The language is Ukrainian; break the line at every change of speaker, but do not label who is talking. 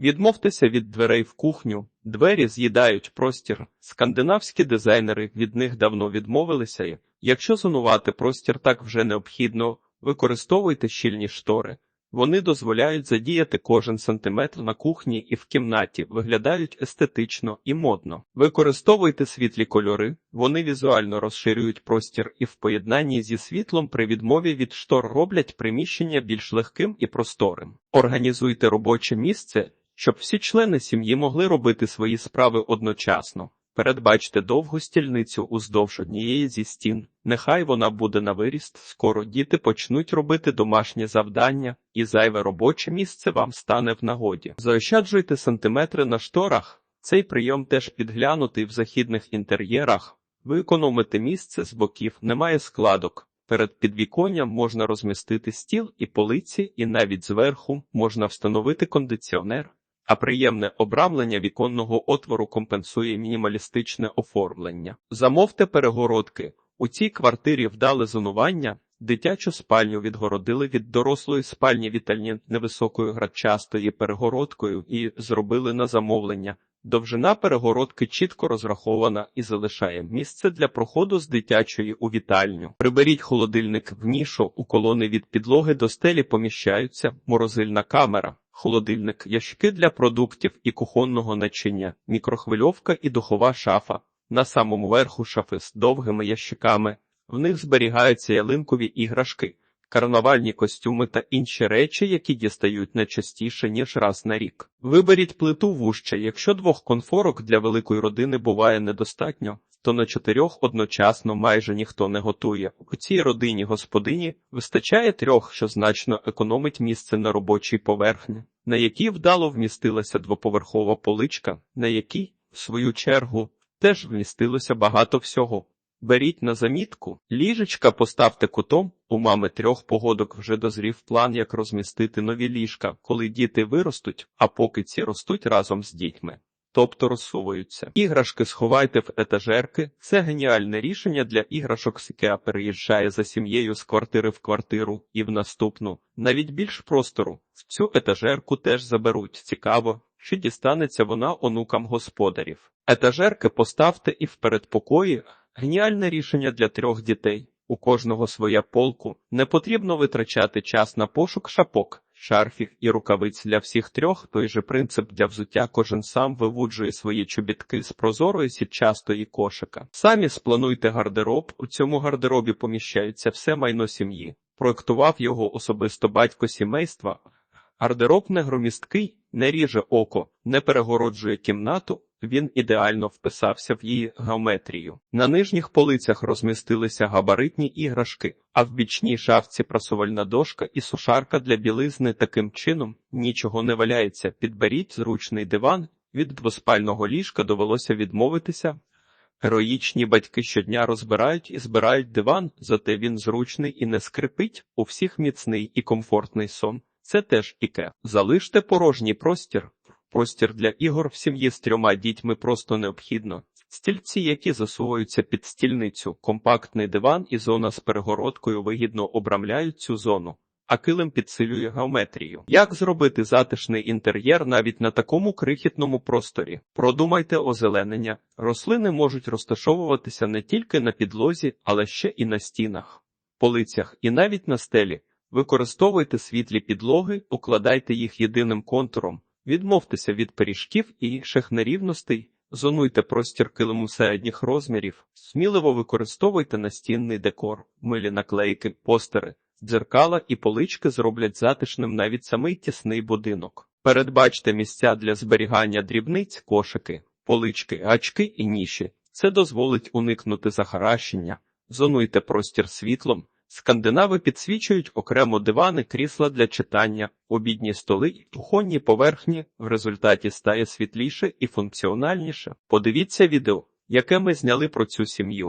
Відмовтеся від дверей в кухню, двері з'їдають простір. Скандинавські дизайнери від них давно відмовилися. Якщо зонувати простір так вже необхідно, використовуйте щільні штори. Вони дозволяють задіяти кожен сантиметр на кухні і в кімнаті, виглядають естетично і модно. Використовуйте світлі кольори, вони візуально розширюють простір і в поєднанні зі світлом при відмові від штор роблять приміщення більш легким і просторим. Організуйте робоче місце, щоб всі члени сім'ї могли робити свої справи одночасно. Передбачте довгу стільницю уздовж однієї зі стін. Нехай вона буде на виріст, скоро діти почнуть робити домашні завдання, і зайве робоче місце вам стане в нагоді. Заощаджуйте сантиметри на шторах. Цей прийом теж підглянутий в західних інтер'єрах. Ви економите місце з боків, немає складок. Перед підвіконням можна розмістити стіл і полиці, і навіть зверху можна встановити кондиціонер а приємне обрамлення віконного отвору компенсує мінімалістичне оформлення. Замовте перегородки. У цій квартирі вдали зонування. Дитячу спальню відгородили від дорослої спальні вітальні невисокою градчастою перегородкою і зробили на замовлення. Довжина перегородки чітко розрахована і залишає місце для проходу з дитячої у вітальню. Приберіть холодильник в нішу, у колони від підлоги до стелі поміщаються морозильна камера, холодильник, ящики для продуктів і кухонного начиння, мікрохвильовка і духова шафа. На самому верху шафи з довгими ящиками. В них зберігаються ялинкові іграшки, карнавальні костюми та інші речі, які дістають не частіше, ніж раз на рік. Виберіть плиту вужче, якщо двох конфорок для великої родини буває недостатньо, то на чотирьох одночасно майже ніхто не готує. У цій родині господині вистачає трьох, що значно економить місце на робочій поверхні, на якій вдало вмістилася двоповерхова поличка, на якій, в свою чергу, теж вмістилося багато всього. Беріть на замітку, ліжечка поставте кутом, у мами трьох погодок вже дозрів план, як розмістити нові ліжка, коли діти виростуть, а поки ці ростуть разом з дітьми. Тобто розсовуються. Іграшки сховайте в етажерки. Це геніальне рішення для іграшок, яке переїжджає за сім'єю з квартири в квартиру і в наступну, навіть більш простору. В цю етажерку теж заберуть. Цікаво, чи дістанеться вона онукам господарів. Етажерки поставте і в передпокої. Геніальне рішення для трьох дітей. У кожного своя полку. Не потрібно витрачати час на пошук шапок, шарфів і рукавиць для всіх трьох. Той же принцип для взуття кожен сам вивуджує свої чобітки з прозорої сітчастої кошика. Самі сплануйте гардероб. У цьому гардеробі поміщається все майно сім'ї. Проектував його особисто батько сімейства. Гардероб не громісткий, не ріже око, не перегороджує кімнату. Він ідеально вписався в її геометрію. На нижніх полицях розмістилися габаритні іграшки, а в бічній шафці прасувальна дошка і сушарка для білизни таким чином нічого не валяється. Підберіть зручний диван. Від двоспального ліжка довелося відмовитися. Героїчні батьки щодня розбирають і збирають диван, зате він зручний і не скрипить, у всіх міцний і комфортний сон. Це теж іке. Залиште порожній простір. Простір для ігор в сім'ї з трьома дітьми просто необхідно. Стільці, які засовуються під стільницю, компактний диван і зона з перегородкою вигідно обрамляють цю зону, а килим підсилює геометрію. Як зробити затишний інтер'єр навіть на такому крихітному просторі? Продумайте озеленення. Рослини можуть розташовуватися не тільки на підлозі, але ще і на стінах, полицях і навіть на стелі. Використовуйте світлі підлоги, укладайте їх єдиним контуром. Відмовтеся від пиріжків і інших нерівностей, зонуйте простір килиму середніх розмірів, сміливо використовуйте настінний декор, милі наклейки, постери, дзеркала і полички зроблять затишним навіть самий тісний будинок. Передбачте місця для зберігання дрібниць, кошики, полички, гачки і ніші. Це дозволить уникнути захаращення, зонуйте простір світлом. Скандинави підсвічують окремо дивани, крісла для читання, обідні столи і кухонні поверхні в результаті стає світліше і функціональніше. Подивіться відео, яке ми зняли про цю сім'ю.